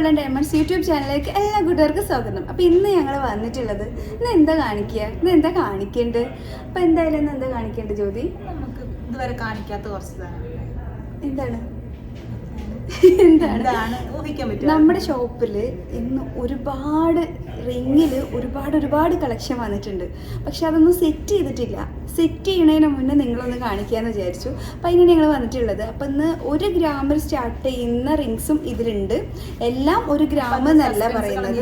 Golden diamonds YouTube ചാനലിലേക്ക് എല്ലാ കൂട്ടുകാർക്കും സ്വാഗതം. അപ്പോൾ ഇന്ന് ഞങ്ങൾ വന്നിട്ടുള്ളത് ഇന്ന് എന്താ കാണിക്കുക ഇന്ന് എന്താ കാണിക്കേണ്ടത് അപ്പോൾ എന്തായാലും ഇന്ന് എന്താ കാണിക്കേണ്ടത് ജ്യോതി? നമുക്ക് ഇതുവരെ കാണിക്കാത്ത കുറച്ച് എന്താണ്? എന്താണ്? എന്താണ്? ഊഹിക്കാൻ പറ്റും നമ്മുടെ ഷോപ്പിൽ ഇന്ന് ഒരുപാട് റിങ്ങിൽ ഒരുപാട് ഒരുപാട് കളക്ഷൻ വന്നിട്ടുണ്ട്. പക്ഷെ അതൊന്നും സെറ്റ് ചെയ്തിട്ടില്ല. സെറ്റ് ചെയ്യണതിന് മുന്നേ നിങ്ങളൊന്ന് കാണിക്കാമെന്ന് വിചാരിച്ചു. അപ്പം അതിനാണ് ഞങ്ങൾ വന്നിട്ടുള്ളത്. അപ്പം ഇന്ന് ഒരു ഗ്രാമിൽ സ്റ്റാർട്ട് ചെയ്യുന്ന റിങ്സും ഇതിലുണ്ട്. എല്ലാം ഒരു ഗ്രാം എന്നല്ല പറയുന്നത്.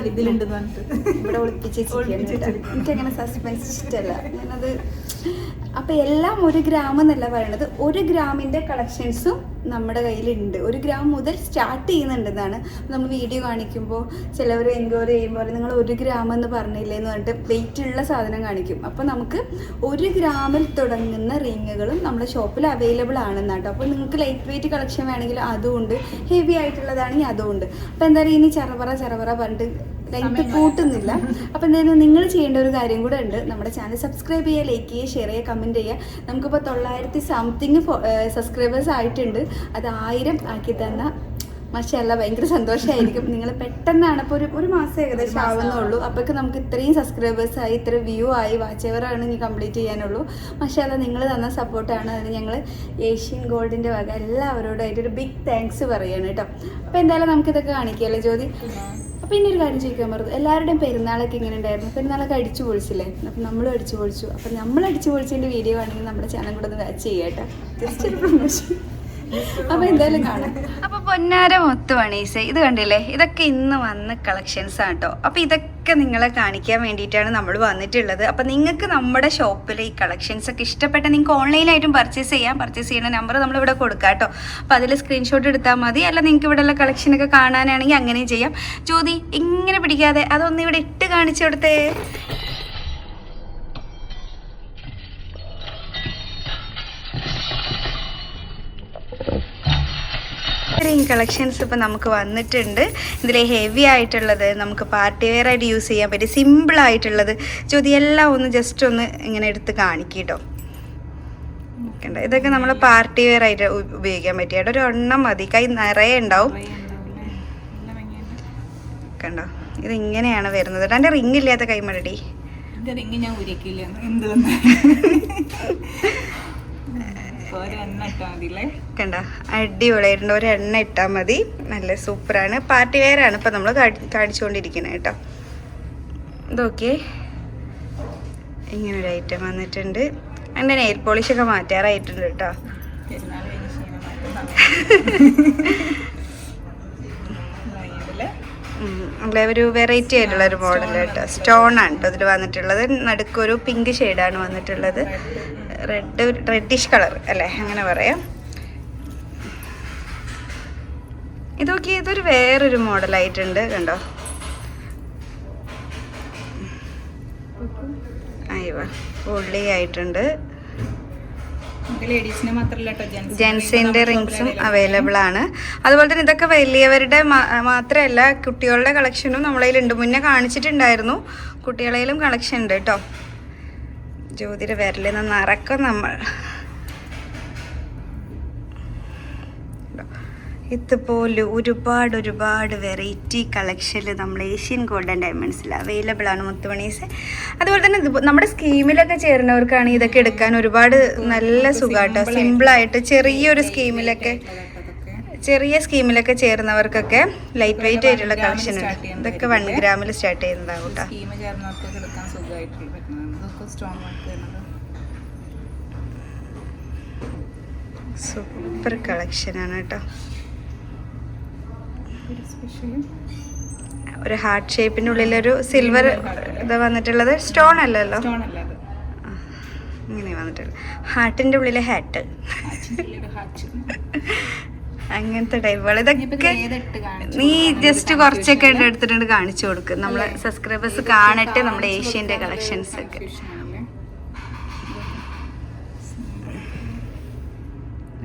ഇവിടെ ഒളിപ്പിച്ച് എനിക്കങ്ങനെ സസ്പെൻസ് ഇഷ്ടമല്ല ഞാനത് അപ്പം എല്ലാം ഒരു ഗ്രാം എന്നല്ല പറയണത്. ഒരു ഗ്രാമിന്റെ കളക്ഷൻസും നമ്മുടെ കയ്യിലുണ്ട്. ഒരു ഗ്രാം മുതൽ സ്റ്റാർട്ട് ചെയ്യുന്നുണ്ടെന്നാണ് നമ്മൾ വീഡിയോ കാണിക്കുമ്പോൾ ചിലവർ എൻക്വയറി ചെയ്യുമ്പോൾ നിങ്ങൾ ഒരു ഗ്രാം എന്ന് പറഞ്ഞില്ലേ? എന്ന് പറഞ്ഞിട്ട് വെയിറ്റ് ഉള്ള സാധനം കാണിക്കും. അപ്പോൾ നമുക്ക് ഒരു ഗ്രാമിൽ തുടങ്ങുന്ന റിങ്ങുകളും നമ്മുടെ ഷോപ്പിൽ അവൈലബിൾ ആണെന്നാട്ടോ അപ്പോൾ നിങ്ങൾക്ക് ലൈറ്റ് വെയിറ്റ് കളക്ഷൻ വേണമെങ്കിൽ അതും ഉണ്ട്. ഹെവി ആയിട്ടുള്ളതാണെങ്കിൽ അതും ഉണ്ട്. അപ്പോൾ എന്തായാലും ഇനി ചറപറ ചറപറ പറഞ്ഞിട്ട് ലെങ്ത് കൂട്ടുന്നില്ല. അപ്പം എന്തായാലും നിങ്ങൾ ചെയ്യേണ്ട ഒരു കാര്യം കൂടെ ഉണ്ട്. നമ്മുടെ ചാനൽ സബ്സ്ക്രൈബ് ചെയ്യുക ലൈക്ക് ചെയ്യുക ഷെയർ ചെയ്യുക കമന്റ് ചെയ്യുക. നമുക്കിപ്പോൾ തൊള്ളായിരത്തി സംതിങ് സബ്സ്ക്രൈബേഴ്സ് ആയിട്ടുണ്ട്. അത് ആയിരം ആക്കി തന്ന മഷല്ല ഭയങ്കര സന്തോഷമായിരിക്കും നിങ്ങൾ പെട്ടെന്നാണ് ഇപ്പോൾ ഒരു ഒരു മാസം ഏകദേശം ആവുന്നുള്ളൂ. അപ്പോഴേക്ക് നമുക്ക് ഇത്രയും സബ്സ്ക്രൈബേഴ്സ് ആയി ഇത്ര വ്യൂ ആയി വാച്ച് എവറാണ് ഇനി കംപ്ലീറ്റ് ചെയ്യാനുള്ളൂ. മഷല്ല നിങ്ങൾ തന്ന സപ്പോർട്ടാണ് അതിന് ഞങ്ങൾ ഏഷ്യൻ ഗോൾഡിന്റെ വക എല്ലാവരോടായിട്ട് ഒരു ബിഗ് താങ്ക്സ് പറയാണ് കേട്ടോ. അപ്പോൾ എന്തായാലും നമുക്കിതൊക്കെ കാണിക്കാമല്ലോ ജ്യോതി? അപ്പൊ ഇനി ഒരു കാര്യം ചോദിക്കാൻ പറഞ്ഞു എല്ലാവരുടെയും പെരുന്നാളൊക്കെ ഇങ്ങനെ ഉണ്ടായിരുന്നു. പെരുന്നാളൊക്കെ അടിച്ചു പൊളിച്ചില്ലേ? അപ്പം നമ്മളും അടിച്ചു പൊളിച്ചു. അപ്പം നമ്മൾ അടിച്ചു പൊളിച്ചതിന്റെ വീഡിയോ ആണെങ്കിൽ നമ്മുടെ ചാനൽ കൂടെ ഒന്ന് വാച്ച് ചെയ്യാട്ടോ ഒരു പ്രൊമോഷൻ അപ്പൊ എന്തായാലും കാണാം. അപ്പൊ പൊന്നാര ഈസേ ഇത് കണ്ടില്ലേ? ഇതൊക്കെ ഇന്ന് വന്ന കളക്ഷൻസ് ആട്ടോ അപ്പൊ ഇതൊക്കെ നിങ്ങളെ കാണിക്കാൻ വേണ്ടിയിട്ടാണ് നമ്മൾ വന്നിട്ടുള്ളത്. അപ്പം നിങ്ങൾക്ക് നമ്മുടെ ഷോപ്പിലെ ഈ കളക്ഷൻസ് ഒക്കെ ഇഷ്ടപ്പെട്ട നിങ്ങൾക്ക് ഓൺലൈനായിട്ടും പർച്ചേസ് ചെയ്യാം. പർച്ചേസ് ചെയ്യുന്ന നമ്പർ നമ്മളിവിടെ കൊടുക്കാം കേട്ടോ അപ്പം അതിൽ സ്ക്രീൻഷോട്ട് എടുത്താൽ മതി. അല്ല നിങ്ങൾക്ക് ഇവിടെ ഉള്ള കളക്ഷൻ ഒക്കെ കാണാനാണെങ്കിൽ അങ്ങനെയും ചെയ്യാം. ജ്യോതി ഇങ്ങനെ പിടിക്കാതെ അതൊന്നിവിടെ ഇട്ട് കാണിച്ചു കൊടുത്തേ. ഇത്രയും കളക്ഷൻസ് ഇപ്പം നമുക്ക് വന്നിട്ടുണ്ട്. ഇതിൽ ഹെവി ആയിട്ടുള്ളത് നമുക്ക് പാർട്ടി വെയർ ആയിട്ട് യൂസ് ചെയ്യാൻ പറ്റും സിമ്പിൾ ആയിട്ടുള്ളത്. ചോദ്യം എല്ലാം ഒന്ന് ജസ്റ്റ് ഒന്ന് ഇങ്ങനെ എടുത്ത് കാണിക്കട്ടോ. ഓക്കേണ്ട ഇതൊക്കെ നമ്മൾ പാർട്ടി വെയർ ആയിട്ട് ഉപയോഗിക്കാൻ പറ്റിയ. ഒരു എണ്ണം മതി. കൈ നിറയെ ഉണ്ടാവും. കണ്ടോ? ഇത് ഇങ്ങനെയാണ് വരുന്നത്. എന്റെ റിങ് ഇല്ലാത്ത റിങ് ഞാൻ വന്ന് ഒരെണ്ണ ഇട്ടാ മതില്ലേ കണ്ടോ അടിപൊളിയായിട്ടുണ്ട്. ഒരു എണ്ണ ഇട്ടാൽ മതി. നല്ല സൂപ്പറാണ്. പാർട്ടി വെയർ ആണ് ഇപ്പം നമ്മൾ കാണിച്ചുകൊണ്ടിരിക്കുന്നത് കേട്ടോ. ഇതൊക്കെ ഇങ്ങനൊരു ഐറ്റം വന്നിട്ടുണ്ട്. എന്റെ നെയിൽ പോളിഷൊക്കെ മാറ്റാറായിട്ടുണ്ട് കേട്ടോ. നമ്മളെ ഒരു വെറൈറ്റി ആയിട്ടുള്ള ഒരു മോഡൽ കേട്ടോ. സ്റ്റോൺ ആണ് കേട്ടോ ഇതിൽ വന്നിട്ടുള്ളത്. നടുക്കൊരു പിങ്ക് ഷെയ്ഡാണ് വന്നിട്ടുള്ളത്. റെഡ് റെഡിഷ് കളർ അല്ലേ? അങ്ങനെ പറയാം. ഇതൊക്കെ ഇതൊരു വേറൊരു മോഡലായിട്ടുണ്ട് കണ്ടോ? അയ്യോ കേട്ടോ ജെൻസ് ജെൻസിന്റെ റിങ്സും അവൈലബിൾ ആണ്. അതുപോലെ തന്നെ ഇതൊക്കെ വലിയവരുടെ മാത്രമല്ല കുട്ടികളുടെ കളക്ഷനും നമ്മളതിലുണ്ട് മുന്നേ കാണിച്ചിട്ടുണ്ടായിരുന്നു. കുട്ടികളെയിലും കളക്ഷൻ ഉണ്ട് കേട്ടോ ജ്യോതിയുടെ വിരലിൽ നിന്ന് ഇറക്കും നമ്മൾ. ഇതുപോലെ ഒരുപാട് ഒരുപാട് വെറൈറ്റി കളക്ഷനിൽ നമ്മൾ ഏഷ്യൻ ഗോൾഡൻ ഡയമണ്ട്സിൽ അവൈലബിൾ ആണ് മുത്തുമണീസ്. അതുപോലെ തന്നെ നമ്മുടെ സ്കീമിലൊക്കെ ചേരുന്നവർക്കാണ് ഇതൊക്കെ എടുക്കാൻ ഒരുപാട് നല്ല സുഖമായിട്ടോ സിമ്പിളായിട്ട് ചെറിയൊരു സ്കീമിലൊക്കെ ചെറിയ സ്കീമിലൊക്കെ ചേർന്നവർക്കൊക്കെ ലൈറ്റ് വെയിറ്റ് ആയിട്ടുള്ള കളക്ഷൻ ഉണ്ട്. ഇതൊക്കെ വൺ ഗ്രാമിൽ സ്റ്റാർട്ട് ചെയ്യുന്നതാണ് കേട്ടോ സൂപ്പർ കളക്ഷനാണ് കേട്ടോ ഒരു ഹാർട്ട് ഷേപ്പിന്റെ ഒരു സിൽവർ ഇത് വന്നിട്ടുള്ളത് സ്റ്റോൺ അല്ലല്ലോ? ഇങ്ങനെ വന്നിട്ടുള്ളത്. ഹാർട്ടിന്റെ ഉള്ളിലെ ഹാറ്റ് അങ്ങനത്തെ ടൈപ്പുകൾ ഇതൊക്കെ നീ ജസ്റ്റ് കുറച്ചൊക്കെ എടുത്തിട്ടുണ്ട് കാണിച്ചു കൊടുക്കും. നമ്മളെ സബ്സ്ക്രൈബേഴ്സ് കാണട്ടെ നമ്മുടെ ഏഷ്യന്റെ കളക്ഷൻസ് ഒക്കെ.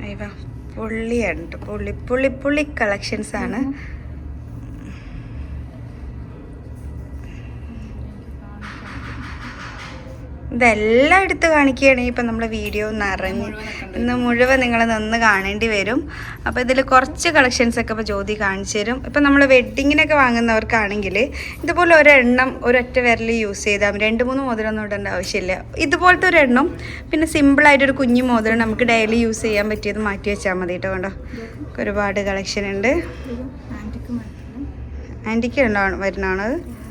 അയ്യോ പുള്ളിയാണ് പുള്ളി പുള്ളി പുള്ളി കളക്ഷൻസ് ആണ്. ഇതെല്ലാം എടുത്ത് കാണിക്കുകയാണെങ്കിൽ ഇപ്പം നമ്മൾ വീഡിയോ നിറഞ്ഞ്. ഇന്ന് മുഴുവൻ നിങ്ങൾ നിന്ന് കാണേണ്ടി വരും. അപ്പോൾ ഇതിൽ കുറച്ച് കളക്ഷൻസ് ഒക്കെ ഇപ്പോൾ ജ്യോതി കാണിച്ചു തരും. ഇപ്പം നമ്മൾ വെഡ്ഡിങ്ങിനൊക്കെ വാങ്ങുന്നവർക്കാണെങ്കിൽ ഇതുപോലെ ഒരെണ്ണം ഒരൊറ്റ വിരൽ യൂസ് ചെയ്താൽ രണ്ട് മൂന്ന് മോതിരൊന്നും ഇടേണ്ട ആവശ്യമില്ല. ഇതുപോലത്തെ ഒരെണ്ണം പിന്നെ സിമ്പിളായിട്ടൊരു കുഞ്ഞു മോതിരം നമുക്ക് ഡെയിലി യൂസ് ചെയ്യാൻ പറ്റിയത് മാറ്റി വെച്ചാൽ മതി കേട്ടോ കണ്ടോ? ഒരുപാട് കളക്ഷൻ ഉണ്ട്. ആന്റിക്ക് ഉണ്ടോ ആന്റിക്ക്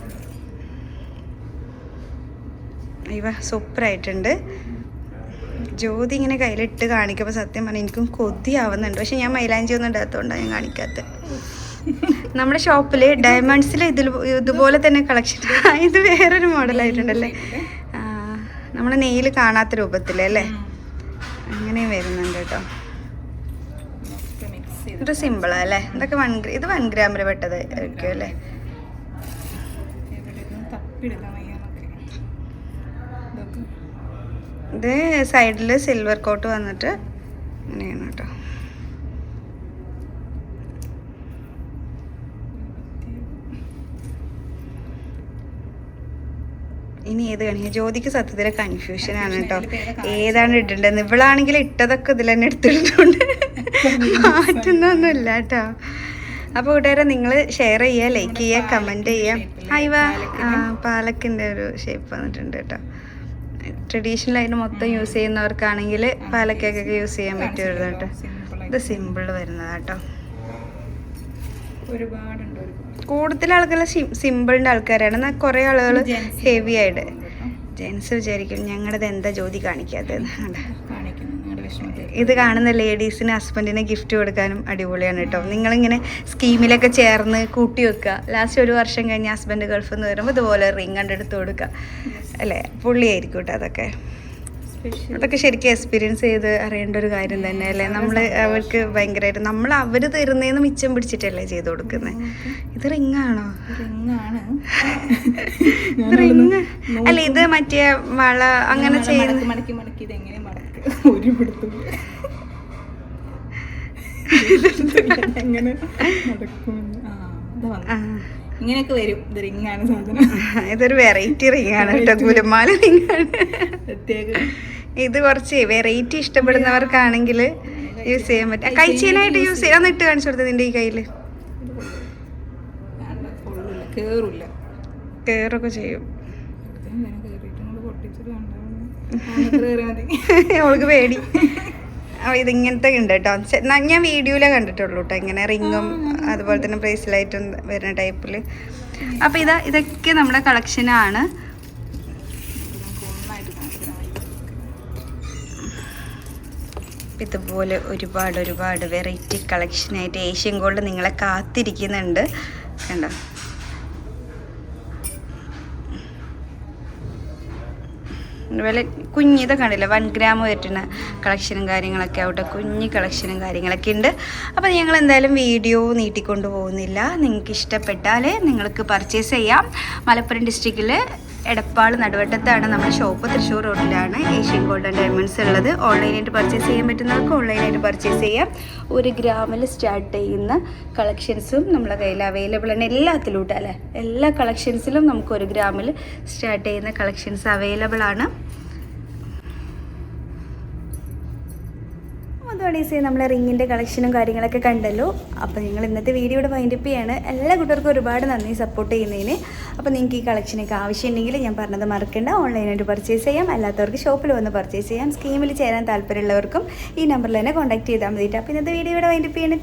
ഇവ സൂപ്പറായിട്ടുണ്ട്. ജ്യോതി ഇങ്ങനെ കയ്യിലിട്ട് കാണിക്കുമ്പോൾ സത്യം പറഞ്ഞാൽ എനിക്കും കൊതിയാവുന്നുണ്ട്. പക്ഷെ ഞാൻ മൈലാഞ്ചി ഒന്നും ഇടാത്തതുകൊണ്ടാണ് ഞാൻ കാണിക്കാത്തത് നമ്മുടെ ഷോപ്പിൽ ഡയമണ്ട്സിൽ ഇതിൽ ഇതുപോലെ തന്നെ കളക്ഷൻ. ഇത് വേറൊരു മോഡലായിട്ടുണ്ടല്ലേ? നമ്മുടെ നെയിൽ കാണാത്ത രൂപത്തിലല്ലേ അങ്ങനെയും വരുന്നുണ്ട് കേട്ടോ. ഇത് സിമ്പിളാ അല്ലേ? ഇതൊക്കെ വൺ ഇത് വൺ ഗ്രാമിൽ പെട്ടത് ആയിരിക്കും അല്ലേ ഇത് സൈഡിൽ സിൽവർ കോട്ട് വന്നിട്ട് ഇങ്ങനെയാണ് കേട്ടോ. ഇനി ഏത് കാണിക്കുക ജ്യോതിക്ക് സത്യത്തിൽ കൺഫ്യൂഷൻ ആണ് കേട്ടോ. ഏതാണ് ഇട്ടിട്ടുണ്ടെന്ന് ഇവളാണെങ്കിൽ ഇട്ടതൊക്കെ ഇതിൽ തന്നെ എടുത്തിട്ടുണ്ട്. മാറ്റുന്നൊന്നുമില്ല കേട്ടോ. അപ്പോൾ കൂട്ടുകാരെ നിങ്ങൾ ഷെയർ ചെയ്യുക ലൈക്ക് ചെയ്യുക കമന്റ് ചെയ്യുക. ഹൈവ പാലക്കിന്റെ ഒരു ഷേപ്പ് വന്നിട്ടുണ്ട് കേട്ടോ. ട്രഡീഷണൽ ആയിട്ട് മൊത്തം യൂസ് ചെയ്യുന്നവർക്കാണെങ്കിൽ പാലക്കേക്കൊക്കെ യൂസ് ചെയ്യാൻ പറ്റുമല്ലോ കേട്ടോ. ഇത് സിമ്പിൾ വരുന്നതാ കേട്ടോ കൂടുതൽ ആളുകൾ സിമ്പിളിന്റെ ആൾക്കാരാണ്. എന്നാൽ കുറേ ആളുകൾ ഹെവി ആയിട്ട്. ജെൻസ് വിചാരിക്കും ഞങ്ങളുടേത് എന്താ ജോലി കാണിക്കാത്തത് ഇത് കാണുന്ന ലേഡീസിന് ഹസ്ബൻഡിന് ഗിഫ്റ്റ് കൊടുക്കാനും അടിപൊളിയാണ് കേട്ടോ. നിങ്ങളിങ്ങനെ സ്കീമിലൊക്കെ ചേർന്ന് കൂട്ടി വെക്കുക. ലാസ്റ്റ് ഒരു വർഷം കഴിഞ്ഞ് ഹസ്ബൻഡ് ഗൾഫിൽ നിന്ന് വരുമ്പോൾ ഇതുപോലെ റിങ് കണ്ടെടുത്ത് കൊടുക്കുക. അല്ലേ? പുള്ളിയായിരിക്കും കേട്ടോ അതൊക്കെ. അതൊക്കെ ശരിക്കും എക്സ്പീരിയൻസ് ചെയ്ത് അറിയേണ്ട ഒരു കാര്യം തന്നെ അല്ലേ? നമ്മൾ അവർക്ക് ഭയങ്കരമായിട്ട് നമ്മൾ അവർ തരുന്നതെന്ന് മിച്ചം പിടിച്ചിട്ടല്ലേ ചെയ്ത് കൊടുക്കുന്നത് ഇത് റിങ് ആണോ? റിംഗ് റിങ് അല്ല ഇത് മറ്റേ വള അങ്ങനെ ചെയ്യുന്ന ഒരു പിടുത്തും എങ്ങനെ നടക്കുമെന്ന്. ആ ഇതാ ഇങ്ങനെയൊക്കെ വരും. ഇത് റിങ്ങാണ് സാധനം. ഇതൊരു വെറൈറ്റി റിംഗ് ആണ് കേട്ടോ കുലുമാല റിങ് ആണ് പ്രത്യേകം. ഇത് കുറച്ച് വെറൈറ്റി ഇഷ്ടപ്പെടുന്നവർക്കാണെങ്കിൽ യൂസ് ചെയ്യാൻ പറ്റും. കഴിച്ചതിനായിട്ട് യൂസ് ചെയ്യാൻ ഇട്ട് കാണിച്ചു കൊടുത്തത് നിന്റെ ഈ കയ്യിൽ. കേറൊക്കെ കേറില്ല ചെയ്യും പൊട്ടിച്ചിട്ട് അവൾക്ക് പേടി. ഇതിങ്ങനത്തെ ഉണ്ട് കേട്ടോ. ഞാൻ വീഡിയോയിലേ കണ്ടിട്ടുള്ളൂ കേട്ടോ. ഇങ്ങനെ റിങ്ങും അതുപോലെ തന്നെ ബ്രേസ്ലൈറ്റും വരുന്ന ടൈപ്പിൽ അപ്പോൾ ഇതാ ഇതൊക്കെ നമ്മുടെ കളക്ഷനാണ് ഇതുപോലെ ഒരുപാട് ഒരുപാട് വെറൈറ്റി കളക്ഷനായിട്ട് ഏഷ്യൻ ഗോൾഡ് നിങ്ങളെ കാത്തിരിക്കുന്നുണ്ട്. കണ്ടോ? അതുപോലെ കുഞ്ഞിത് കണ്ടില്ല? വൺ ഗ്രാം വരുന്ന കളക്ഷനും കാര്യങ്ങളൊക്കെ ആവട്ടെ കുഞ്ഞ് കളക്ഷനും കാര്യങ്ങളൊക്കെ ഉണ്ട്. അപ്പോൾ ഞങ്ങൾ എന്തായാലും വീഡിയോ നീട്ടിക്കൊണ്ട് പോകുന്നില്ല. നിങ്ങൾക്ക് ഇഷ്ടപ്പെട്ടാൽ നിങ്ങൾക്ക് പർച്ചേസ് ചെയ്യാം. മലപ്പുറം ഡിസ്ട്രിക്റ്റിൽ എടപ്പാൾ നടുവട്ടത്താണ് നമ്മുടെ ഷോപ്പ്. തൃശ്ശൂർ റോഡിലാണ് ഏഷ്യൻ ഗോൾഡ് ഡയമണ്ട്സ് ഉള്ളത്. ഓൺലൈനായിട്ട് പർച്ചേസ് ചെയ്യാൻ പറ്റുന്നവർക്ക് ഓൺലൈനായിട്ട് പർച്ചേസ് ചെയ്യാം. ഒരു ഗ്രാമിൽ സ്റ്റാർട്ട് ചെയ്യുന്ന കളക്ഷൻസും നമ്മുടെ കയ്യിൽ അവൈലബിൾ ആണ്. എല്ലാത്തിലും അല്ലേ? എല്ലാ കളക്ഷൻസിലും നമുക്ക് ഒരു ഗ്രാമിൽ സ്റ്റാർട്ട് ചെയ്യുന്ന കളക്ഷൻസ് അവൈലബിൾ ആണ്. അതുകൊണ്ട് ഈസി നമ്മളെ റിങ്ങിന്റെ കളക്ഷനും കാര്യങ്ങളൊക്കെ കണ്ടല്ലോ. അപ്പോൾ നിങ്ങൾ ഇന്നത്തെ വീഡിയോയുടെ വൈൻഡപ്പ് ചെയ്യാണ്. എല്ലാ കുട്ടികൾക്കും ഒരുപാട് നന്ദി സപ്പോർട്ട് ചെയ്യുന്നതിന്. അപ്പോൾ നിങ്ങൾക്ക് ഈ കളക്ഷനൊക്കെ ആവശ്യമുണ്ടെങ്കിൽ ഞാൻ പറഞ്ഞത് മറക്കണ്ട. ഓൺലൈനായിട്ട് പർച്ചേസ് ചെയ്യാം. അല്ലാത്തവർക്ക് ഷോപ്പിൽ വന്ന് പർച്ചേസ് ചെയ്യാം. സ്കീമിൽ ചേരാൻ താല്പര്യമുള്ളവർക്കും ഈ നമ്പറിൽ തന്നെ കോൺടാക്ട് ചെയ്താൽ മതിയിട്ട് അപ്പോൾ ഇന്നത്തെ വീഡിയോയുടെ വൈൻഡപ്പ് ചെയ്യണം.